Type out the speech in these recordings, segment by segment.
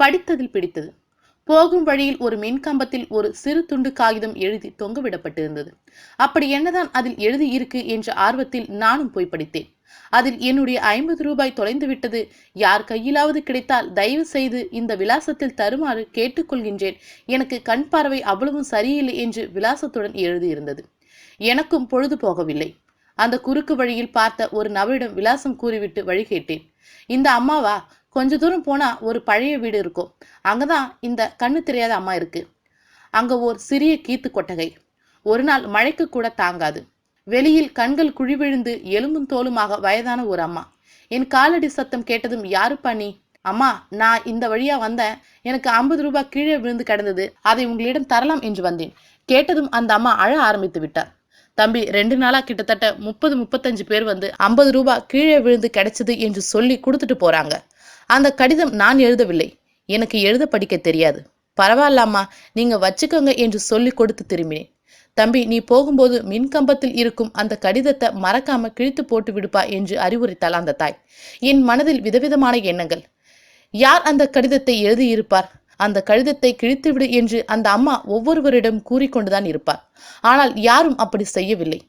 படித்ததில் பிடித்தது. போகும் வழியில் ஒரு மின்கம்பத்தில் ஒரு சிறு துண்டு காகிதம் எழுதி தொங்கவிடப்பட்டிருந்தது. அப்படி என்னதான் அதில் எழுதி இருக்கு என்ற ஆர்வத்தில் நானும் போய் படித்தேன். அதில் என்னுடைய ஐம்பது ரூபாய் தொலைந்து விட்டது யார் கையிலாவது கிடைத்தால் தயவு செய்து இந்த விலாசத்தில் தருமாறு கேட்டுக்கொள்கின்றேன். எனக்கு கண் பார்வை அவ்வளவும் சரியில்லை என்று விலாசத்துடன் எழுதியிருந்தது. எனக்கும் பொழுது போகவில்லை. அந்த குறுக்கு வழியில் பார்த்த ஒரு நபரிடம் விலாசம் கூறிவிட்டு வழி கேட்டேன். இந்த அம்மாவா? கொஞ்ச தூரம் போனா ஒரு பழைய வீடு இருக்கும். அங்கதான் இந்த கண்ணு தெரியாத அம்மா இருக்கு. அங்க ஓர் சிறிய கீத்து கொட்டகை. ஒரு நாள் மழைக்கு கூட தாங்காது. வெளியில் கண்கள் குழிவிழுந்து எலும்பும் தோலுமாக வயதான ஒரு அம்மா. என் காலடி சத்தம் கேட்டதும் யாருப்பா நீ? அம்மா நான் இந்த வழியா வந்தேன். எனக்கு ஐம்பது ரூபாய் கீழே விழுந்து கிடந்தது. அதை உங்களிடம் தரலாம் என்று வந்தேன். கேட்டதும் அந்த அம்மா அழ ஆரம்பித்து விட்டார். தம்பி ரெண்டு நாளா கிட்டத்தட்ட முப்பது முப்பத்தஞ்சு பேர் வந்து ஐம்பது ரூபாய் கீழே விழுந்து கிடைச்சது என்று சொல்லி கொடுத்துட்டு போறாங்க. அந்த கடிதம் நான் எழுதவில்லை. எனக்கு எழுத படிக்க தெரியாது. பரவாயில்லாமா நீங்க வச்சுக்கோங்க என்று சொல்லி கொடுத்து திரும்பினேன். தம்பி நீ போகும்போது மின்கம்பத்தில் இருக்கும் அந்த கடிதத்தை மறக்காம கிழித்து போட்டு விடுப்பா என்று அறிவுரைத்தாள் அந்த தாய். என் மனதில் விதவிதமான எண்ணங்கள். யார் அந்த கடிதத்தை எழுதியிருப்பார்? அந்த கடிதத்தை கிழித்துவிடு என்று அந்த அம்மா ஒவ்வொருவரிடம் கூறிக்கொண்டுதான் இருப்பார். ஆனால் யாரும் அப்படி செய்யவில்லை.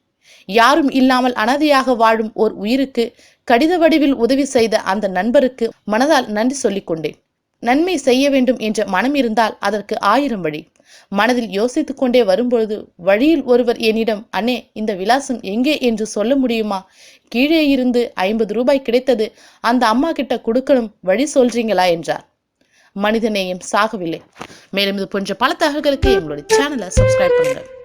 யாரும் இல்லாமல் அனாதையாக வாழும் ஓர் உயிருக்கு கடித வடிவில் உதவி செய்த அந்த நண்பருக்கு மனதால் நன்றி சொல்லிக் கொண்டேன் நன்மை செய்ய வேண்டும் என்ற மனம் இருந்தால் அதற்கு ஆயிரம் வழி. மனதில் யோசித்துக் கொண்டே வரும்பொழுது வழியில் ஒருவர் என்னிடம் அண்ணே இந்த விலாசம் எங்கே என்று சொல்ல முடியுமா? கீழே இருந்து ஐம்பது ரூபாய் கிடைத்தது. அந்த அம்மா கிட்ட கொடுக்கணும். வழி சொல்றீங்களா? என்றார். மனிதநேயம் சாகவில்லை. மேலும் இது போன்ற பல தகவல்களுக்கு எங்களுடைய சேனலை சப்ஸ்கிரைப் பண்ணுங்கள்